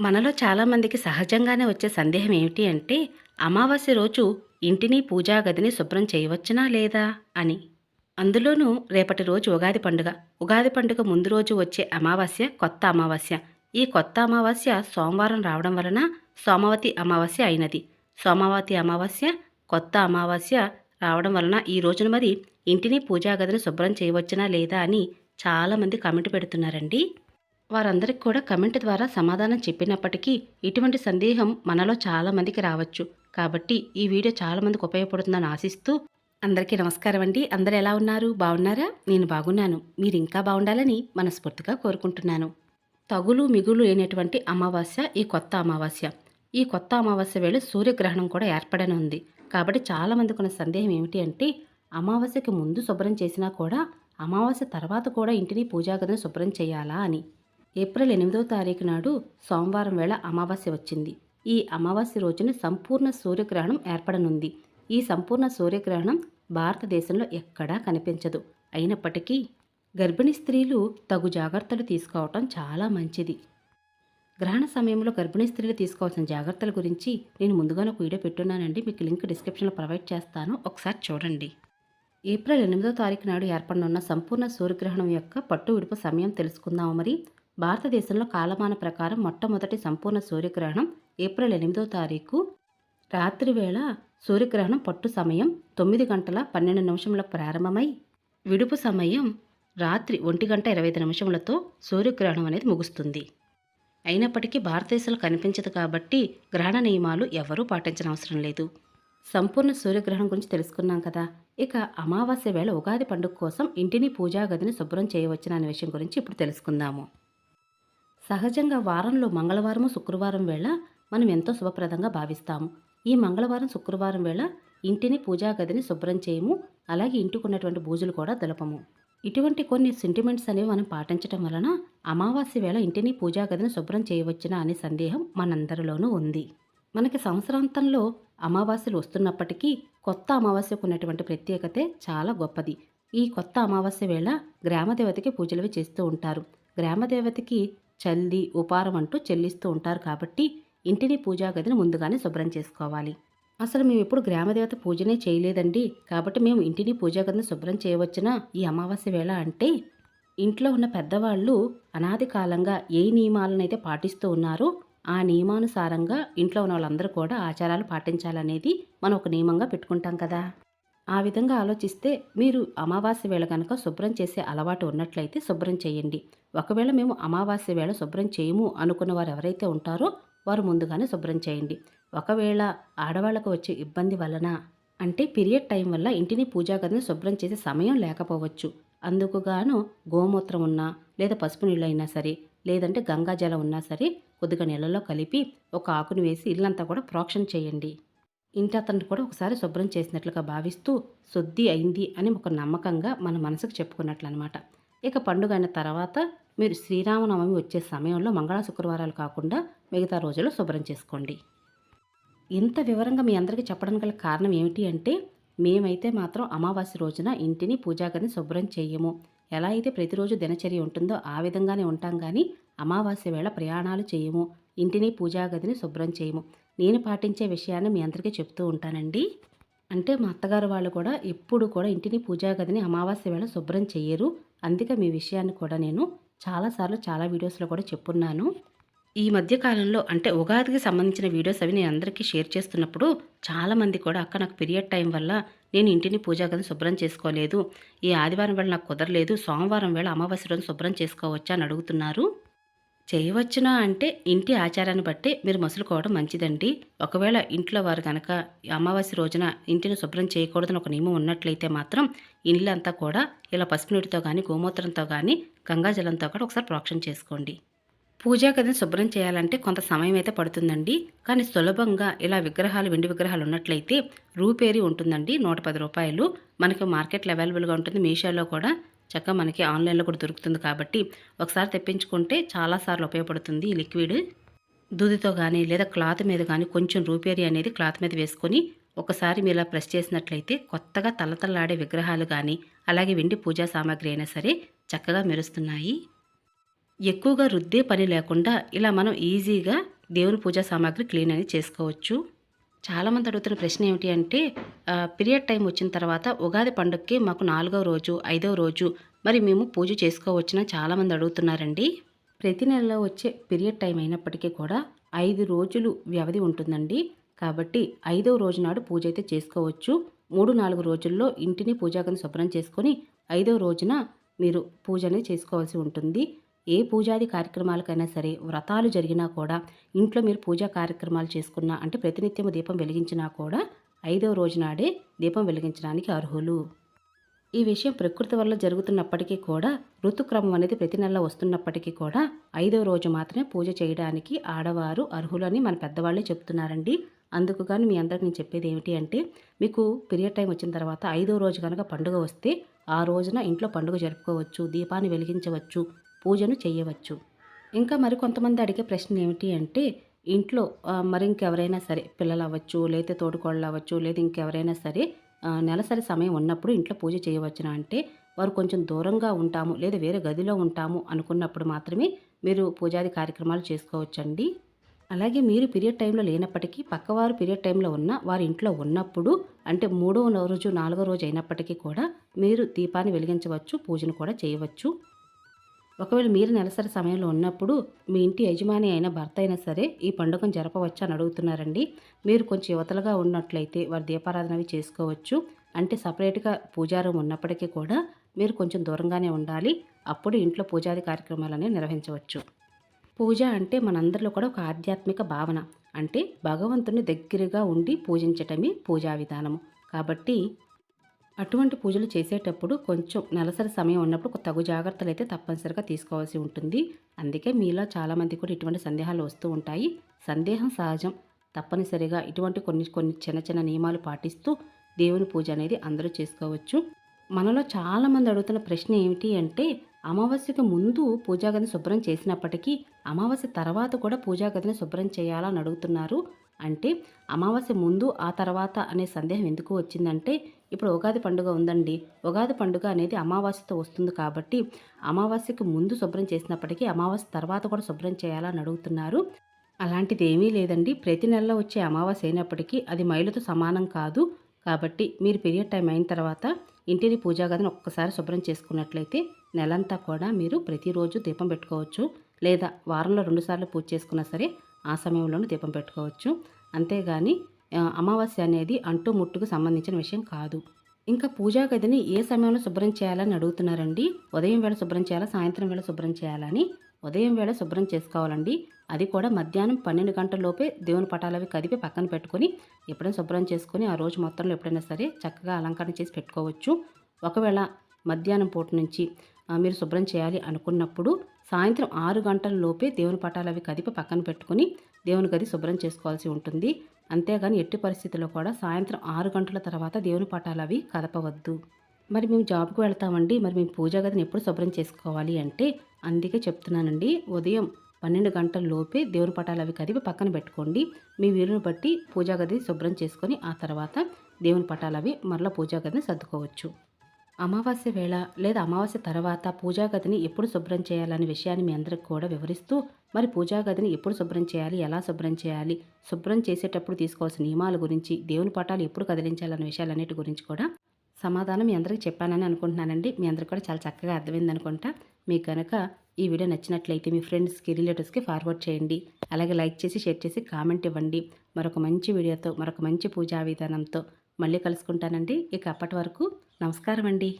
మనలో చాలామందికి సహజంగానే వచ్చే సందేహం ఏమిటి అంటే అమావాస్య రోజు ఇంటిని పూజా గదిని శుభ్రం చేయవచ్చునా లేదా అని. అందులోనూ రేపటి రోజు ఉగాది పండుగ. ఉగాది పండుగ ముందు రోజు వచ్చే అమావాస్య కొత్త అమావాస్య. ఈ కొత్త అమావాస్య సోమవారం రావడం వలన సోమవతి అమావాస్య అయినది. సోమవతి అమావాస్య కొత్త అమావాస్య రావడం వలన ఈ రోజున మరి ఇంటిని పూజా గదిని శుభ్రం చేయవచ్చునా లేదా అని చాలామంది కామెంట్ పెడుతున్నారండి. వారందరికి కూడా కమెంట్ ద్వారా సమాధానం చెప్పినప్పటికీ ఇటువంటి సందేహం మనలో చాలామందికి రావచ్చు. కాబట్టి ఈ వీడియో చాలామందికి ఉపయోగపడుతుందని ఆశిస్తూ అందరికీ నమస్కారం అండి. అందరు ఎలా ఉన్నారు? బాగున్నారా? నేను బాగున్నాను. మీరు ఇంకా బాగుండాలని మనస్ఫూర్తిగా కోరుకుంటున్నాను. తగులు మిగులు లేనటువంటి అమావాస్య ఈ కొత్త అమావాస్య. ఈ కొత్త అమావాస్య వేళ సూర్యగ్రహణం కూడా ఏర్పడనుంది. కాబట్టి చాలామందికి ఉన్న సందేహం ఏమిటి అంటే అమావాస్యకి ముందు శుభ్రం చేసినా కూడా అమావాస్య తర్వాత కూడా ఇంటిని పూజాగదిని శుభ్రం చేయాలా అని. ఏప్రిల్ ఎనిమిదవ తారీఖు నాడు సోమవారం వేళ అమావాస్య వచ్చింది. ఈ అమావాస్య రోజున సంపూర్ణ సూర్యగ్రహణం ఏర్పడనుంది. ఈ సంపూర్ణ సూర్యగ్రహణం భారతదేశంలో ఎక్కడా కనిపించదు. అయినప్పటికీ గర్భిణీ స్త్రీలు తగు జాగ్రత్తలు తీసుకోవటం చాలా మంచిది. గ్రహణ సమయంలో గర్భిణీ స్త్రీలు తీసుకోవాల్సిన జాగ్రత్తల గురించి నేను ముందుగానే ఒక వీడియో పెట్టున్నానండి. మీకు లింక్ డిస్క్రిప్షన్లో ప్రొవైడ్ చేస్తాను. ఒకసారి చూడండి. ఏప్రిల్ ఎనిమిదో తారీఖు నాడు ఏర్పడనున్న సంపూర్ణ సూర్యగ్రహణం యొక్క పట్టు విడుపు సమయం తెలుసుకుందాము మరి. భారతదేశంలో కాలమాన ప్రకారం మొట్టమొదటి సంపూర్ణ సూర్యగ్రహణం ఏప్రిల్ ఎనిమిదో తారీఖు. రాత్రి వేళ సూర్యగ్రహణం పట్టు సమయం తొమ్మిది గంటల పన్నెండు నిమిషముల ప్రారంభమై విడుపు సమయం రాత్రి ఒంటి గంట ఇరవై ఐదు నిమిషములతో సూర్యగ్రహణం అనేది ముగుస్తుంది. అయినప్పటికీ భారతదేశంలో కనిపించదు కాబట్టి గ్రహణ నియమాలు ఎవరూ పాటించనవసరం లేదు. సంపూర్ణ సూర్యగ్రహణం గురించి తెలుసుకున్నాం కదా. ఇక అమావాస్య వేళ ఉగాది పండుగ కోసం ఇంటిని పూజాగదిని శుభ్రం చేయవచ్చున అనే విషయం గురించి ఇప్పుడు తెలుసుకుందాము. సహజంగా వారంలో మంగళవారము శుక్రవారం వేళ మనం ఎంతో శుభప్రదంగా భావిస్తాము. ఈ మంగళవారం శుక్రవారం వేళ ఇంటిని పూజా గదిని శుభ్రం చేయము. అలాగే ఇంటికి ఉన్నటువంటి బూజులు కూడా దులపము. ఇటువంటి కొన్ని సెంటిమెంట్స్ అనేవి మనం పాటించడం వలన అమావాస్య వేళ ఇంటిని పూజా గదిని శుభ్రం చేయవచ్చునా అనే సందేహం మనందరిలోనూ ఉంది. మనకి సంవత్సరాంతంలో అమావాస్యలు వస్తున్నప్పటికీ కొత్త అమావాస్యకు ఉన్నటువంటి ప్రత్యేకతే చాలా గొప్పది. ఈ కొత్త అమావాస్య వేళ గ్రామదేవతకి పూజలు చేస్తూ ఉంటారు. గ్రామదేవతకి చల్లి ఉపారం అంటూ చెల్లిస్తూ ఉంటారు కాబట్టి ఇంటిని పూజా గదిని ముందుగానే శుభ్రం చేసుకోవాలి. అసలు మేము ఎప్పుడు గ్రామదేవత పూజనే చేయలేదండి. కాబట్టి మేము ఇంటిని పూజా గదిని శుభ్రం చేయవచ్చునా? ఈ అమావాస్య వేళ అంటే ఇంట్లో ఉన్న పెద్దవాళ్ళు అనాది కాలంగా ఏ నియమాలనైతే పాటిస్తూ ఉన్నారో ఆ నియమానుసారంగా ఇంట్లో ఉన్న వాళ్ళందరూ కూడా ఆచారాలు పాటించాలనేది మనం ఒక నియమంగా పెట్టుకుంటాం కదా. ఆ విధంగా ఆలోచిస్తే మీరు అమావాస్య వేళ కనుక శుభ్రం చేసే అలవాటు ఉన్నట్లయితే శుభ్రం చేయండి. ఒకవేళ మేము అమావాస్య వేళ శుభ్రం చేయము అనుకున్న వారు ఎవరైతే ఉంటారో వారు ముందుగానే శుభ్రం చేయండి. ఒకవేళ ఆడవాళ్ళకు వచ్చే ఇబ్బంది వలన అంటే పీరియడ్ టైం వల్ల ఇంటిని పూజా గదిని శుభ్రం చేసే సమయం లేకపోవచ్చు. అందుకు గాను గోమూత్రం ఉన్నా లేదా పసుపు నీళ్ళు అయినా సరే లేదంటే గంగాజలం ఉన్నా సరే కొద్దిగా నీళ్ళలో కలిపి ఒక ఆకును వేసి ఇల్లంతా కూడా ప్రోక్షణ చేయండి. ఇంటి అతన్ని కూడా ఒకసారి శుభ్రం చేసినట్లుగా భావిస్తూ శుద్ధి అయింది అని ఒక నమ్మకంగా మన మనసుకు చెప్పుకున్నట్లు అనమాట ఇక పండుగ అయిన తర్వాత మీరు శ్రీరామనవమి వచ్చే సమయంలో మంగళ శుక్రవారాలు కాకుండా మిగతా రోజుల్లో శుభ్రం చేసుకోండి. ఇంత వివరంగా మీ అందరికీ చెప్పడానికి గల కారణం ఏమిటి అంటే మేమైతే మాత్రం అమావాస్య రోజున ఇంటిని పూజాగదిని శుభ్రం చేయము. ఎలా అయితే ప్రతిరోజు దినచర్య ఉంటుందో ఆ విధంగానే ఉంటాం కానీ అమావాస్య వేళ ప్రయాణాలు చేయము. ఇంటిని పూజాగదిని శుభ్రం చేయము. నేను పాటించే విషయాన్ని మీ అందరికీ చెప్తూ ఉంటానండి. అంటే మా అత్తగారు వాళ్ళు కూడా ఎప్పుడు కూడా ఇంటిని పూజా గదిని అమావాస్య వేళ శుభ్రం చేయరు అందుకే మీ విషయాన్ని కూడా నేను చాలాసార్లు చాలా వీడియోస్లో కూడా చెప్పున్నాను. ఈ మధ్య కాలంలో అంటే ఉగాదికి సంబంధించిన వీడియోస్ అవి నేను అందరికీ షేర్ చేస్తున్నప్పుడు చాలామంది కూడా అక్క నాకు పీరియడ్ టైం వల్ల నేను ఇంటిని పూజా గదిని శుభ్రం చేసుకోలేదు. ఈ ఆదివారం వేళ నాకు కుదరలేదు. సోమవారం వేళ అమావాస్య రోజు శుభ్రం చేసుకోవచ్చా? అని అడుగుతున్నారు. చేయవచ్చునా అంటే ఇంటి ఆచారాన్ని బట్టి మీరు మసులుకోవడం మంచిదండి. ఒకవేళ ఇంట్లో వారు కనుక అమావాస్య రోజున ఇంటిని శుభ్రం చేయకూడదని ఒక నియమం ఉన్నట్లయితే మాత్రం ఇల్లంతా కూడా ఇలా పసుపు నీటితో కానీ గోమూత్రంతో కానీ గంగాజలంతో కూడా ఒకసారి ప్రోక్షణ చేసుకోండి. పూజా గదిని శుభ్రం చేయాలంటే కొంత సమయం అయితే పడుతుందండి. కానీ సులభంగా ఇలా విగ్రహాలు వెండి విగ్రహాలు ఉన్నట్లయితే రూపేరి ఉంటుందండి నూట పది రూపాయలు. మనకి మార్కెట్లో అవైలబుల్గా ఉంటుంది. మీషోలో కూడా చక్కగా మనకి ఆన్లైన్లో కూడా దొరుకుతుంది కాబట్టి ఒకసారి తెప్పించుకుంటే చాలాసార్లు ఉపయోగపడుతుంది ఈ లిక్విడ్. దూదితో కానీ లేదా క్లాత్ మీద కానీ కొంచెం రూపేరి అనేది క్లాత్ మీద వేసుకొని ఒకసారి మీరు ఇలా ప్రెస్ చేసినట్లయితే కొత్తగా తలతల్లాడే విగ్రహాలు కానీ అలాగే వెండి పూజా సామాగ్రి అయినా సరే చక్కగా మెరుస్తున్నాయి. ఎక్కువగా రుద్దే పని లేకుండా ఇలా మనం ఈజీగా దేవుని పూజా సామాగ్రి క్లీన్ అనేది చేసుకోవచ్చు. చాలామంది అడుగుతున్న ప్రశ్న ఏమిటి అంటే పీరియడ్ టైం వచ్చిన తర్వాత ఉగాది పండుగకి మాకు నాలుగవ రోజు ఐదవ రోజు మరి మేము పూజ చేసుకోవచ్చున చాలామంది అడుగుతున్నారండి. ప్రతి నెలలో వచ్చే పీరియడ్ టైం అయినప్పటికీ కూడా ఐదు రోజులు వ్యవధి ఉంటుందండి. కాబట్టి ఐదవ రోజు నాడు పూజ అయితే చేసుకోవచ్చు. మూడు నాలుగు రోజుల్లో ఇంటిని పూజాగని శుభ్రం చేసుకొని ఐదవ రోజున మీరు పూజ అనేది చేసుకోవాల్సి ఉంటుంది. ఏ పూజాది కార్యక్రమాలకైనా సరే వ్రతాలు జరిగినా కూడా ఇంట్లో మీరు పూజా కార్యక్రమాలు చేసుకున్నా అంటే ప్రతినిత్యము దీపం వెలిగించినా కూడా ఐదవ రోజు నాడే దీపం వెలిగించడానికి అర్హులు. ఈ విషయం ప్రకృతి వల్ల జరుగుతున్నప్పటికీ కూడా ఋతుక్రమం అనేది ప్రతి నెల వస్తున్నప్పటికీ కూడా ఐదవ రోజు మాత్రమే పూజ చేయడానికి ఆడవారు అర్హులని మన పెద్దవాళ్ళే చెప్తున్నారండి. అందుకు కానీ మీ అందరికి నేను చెప్పేది ఏమిటి అంటే మీకు పీరియడ్ టైం వచ్చిన తర్వాత ఐదో రోజు కనుక పండుగ వస్తే ఆ రోజున ఇంట్లో పండుగ జరుపుకోవచ్చు దీపాన్ని వెలిగించవచ్చు పూజను చేయవచ్చు ఇంకా మరి కొంతమంది అడిగే ప్రశ్న ఏమిటి అంటే ఇంట్లో మరి ఇంకెవరైనా సరే పిల్లలు అవ్వచ్చు లేదా తోడుకోళ్ళు అవ్వచ్చు లేదా ఇంకెవరైనా సరే నెలసరి సమయం ఉన్నప్పుడు ఇంట్లో పూజ చేయవచ్చునా అంటే వారు కొంచెం దూరంగా ఉంటాము లేదా వేరే గదిలో ఉంటాము అనుకున్నప్పుడు మాత్రమే మీరు పూజాది కార్యక్రమాలు చేసుకోవచ్చండి. అలాగే మీరు పీరియడ్ టైంలో లేనప్పటికీ పక్కవారు పీరియడ్ టైంలో ఉన్న వారి ఇంట్లో ఉన్నప్పుడు అంటే మూడవ రోజు నాలుగో రోజు అయినప్పటికీ కూడా మీరు దీపాన్ని వెలిగించవచ్చు పూజను కూడా చేయవచ్చు. ఒకవేళ మీరు నెలసరి సమయంలో ఉన్నప్పుడు మీ ఇంటి యజమాని అయిన భర్త అయినా సరే ఈ పండుగను జరపవచ్చా అని అడుగుతున్నారండి. మీరు కొంచెం యువతలుగా ఉన్నట్లయితే వారి దీపారాధనవి చేసుకోవచ్చు. అంటే సపరేట్గా పూజారం ఉన్నప్పటికీ కూడా మీరు కొంచెం దూరంగానే ఉండాలి. అప్పుడు ఇంట్లో పూజాది కార్యక్రమాలనే నిర్వహించవచ్చు. పూజ అంటే మనందరిలో కూడా ఒక ఆధ్యాత్మిక భావన. అంటే భగవంతుని దగ్గరగా ఉండి పూజించటమే పూజా విధానము. కాబట్టి అటువంటి పూజలు చేసేటప్పుడు కొంచెం నెలసరి సమయం ఉన్నప్పుడు తగు జాగ్రత్తలు అయితే తప్పనిసరిగా తీసుకోవాల్సి ఉంటుంది. అందుకే మీలో చాలామంది కూడా ఇటువంటి సందేహాలు వస్తూ ఉంటాయి. సందేహం సహజం. తప్పనిసరిగా ఇటువంటి కొన్ని కొన్ని చిన్న చిన్న నియమాలు పాటిస్తూ దేవుని పూజ అనేది అందరూ చేసుకోవచ్చు. మనలో చాలామంది అడుగుతున్న ప్రశ్న ఏమిటి అంటే అమావాస్యకు ముందు పూజాగదిని శుభ్రం చేసినప్పటికీ అమావాస్య తర్వాత కూడా పూజాగదిని శుభ్రం చేయాలని అడుగుతున్నారు. అంటే అమావాస్య ముందు ఆ తర్వాత అనే సందేహం ఎందుకు వచ్చిందంటే ఇప్పుడు ఉగాది పండుగ ఉందండి. ఉగాది పండుగ అనేది అమావాస్యతో వస్తుంది కాబట్టి అమావాస్యకు ముందు శుభ్రం చేసినప్పటికీ అమావాస్య తర్వాత కూడా శుభ్రం చేయాలని అడుగుతున్నారు. అలాంటిది ఏమీ లేదండి. ప్రతి నెలలో వచ్చే అమావాస్య అయినప్పటికీ అది మైలుతో సమానం కాదు. కాబట్టి మీరు పీరియడ్ టైం అయిన తర్వాత ఇంటిని పూజా గదిని ఒక్కసారి శుభ్రం చేసుకున్నట్లయితే నెలంతా కూడా మీరు ప్రతిరోజు దీపం పెట్టుకోవచ్చు. లేదా వారంలో రెండుసార్లు పూజ చేసుకున్నా సరే ఆ సమయంలోనూ దీపం పెట్టుకోవచ్చు. అంతేగాని అమావాస్య అనేది అంటు ముట్టుకు సంబంధించిన విషయం కాదు. ఇంకా పూజా గదిని ఏ సమయంలో శుభ్రం చేయాలని అడుగుతున్నారండి? ఉదయం వేళ శుభ్రం చేయాలా? సాయంత్రం వేళ శుభ్రం చేయాలని? ఉదయం వేళ శుభ్రం చేసుకోవాలండి. అది కూడా మధ్యాహ్నం పన్నెండు గంటల్లోపే దేవుని పటాలవి కదిపి పక్కన పెట్టుకొని ఎప్పుడైనా శుభ్రం చేసుకొని ఆ రోజు మొత్తంలో ఎప్పుడైనా సరే చక్కగా అలంకరణ చేసి పెట్టుకోవచ్చు. ఒకవేళ మధ్యాహ్నం పూట నుంచి మీరు శుభ్రం చేయాలి అనుకున్నప్పుడు సాయంత్రం ఆరు గంటల లోపే దేవుని పటాలు అవి కదిపి పక్కన పెట్టుకొని దేవుని గది శుభ్రం చేసుకోవాల్సి ఉంటుంది. అంతేగాని ఎట్టి పరిస్థితుల్లో కూడా సాయంత్రం ఆరు గంటల తర్వాత దేవుని పటాలు అవి కదపవద్దు. మరి మేము జాబ్కి వెళ్తామండి. మరి మేము పూజా గదిని ఎప్పుడు శుభ్రం చేసుకోవాలి అంటే అందుకే చెప్తున్నానండి. ఉదయం పన్నెండు గంటల లోపే దేవుని పటాలు అవి కదిపి పక్కన పెట్టుకోండి. మీ వీలును బట్టి పూజా గది శుభ్రం చేసుకొని ఆ తర్వాత దేవుని పటాలు అవి మరలా పూజా గదిని సర్దుకోవచ్చు. అమావాస్య వేళ లేదా అమావాస్య తర్వాత పూజా గదిని ఎప్పుడు శుభ్రం చేయాలనే విషయాన్ని మీ అందరికి కూడా వివరిస్తూ మరి పూజా గదిని ఎప్పుడు శుభ్రం చేయాలి ఎలా శుభ్రం చేయాలి శుభ్రం చేసేటప్పుడు తీసుకోవాల్సిన నియమాల గురించి దేవుని పటాలు ఎప్పుడు కదిలించాలనే విషయాలన్నిటి గురించి కూడా సమాధానం మీ అందరికీ చెప్పానని అనుకుంటున్నానండి. మీ అందరికి కూడా చాలా చక్కగా అర్థమైంది అనుకుంటా. మీకు కనుక ఈ వీడియో నచ్చినట్లయితే మీ ఫ్రెండ్స్కి రిలేటివ్స్కి ఫార్వర్డ్ చేయండి. అలాగే లైక్ చేసి షేర్ చేసి కామెంట్ ఇవ్వండి. మరొక మంచి వీడియోతో మరొక మంచి పూజా విధానంతో మళ్ళీ కలుసుకుంటానండి. ఇక అప్పటి వరకు నమస్కారం అండి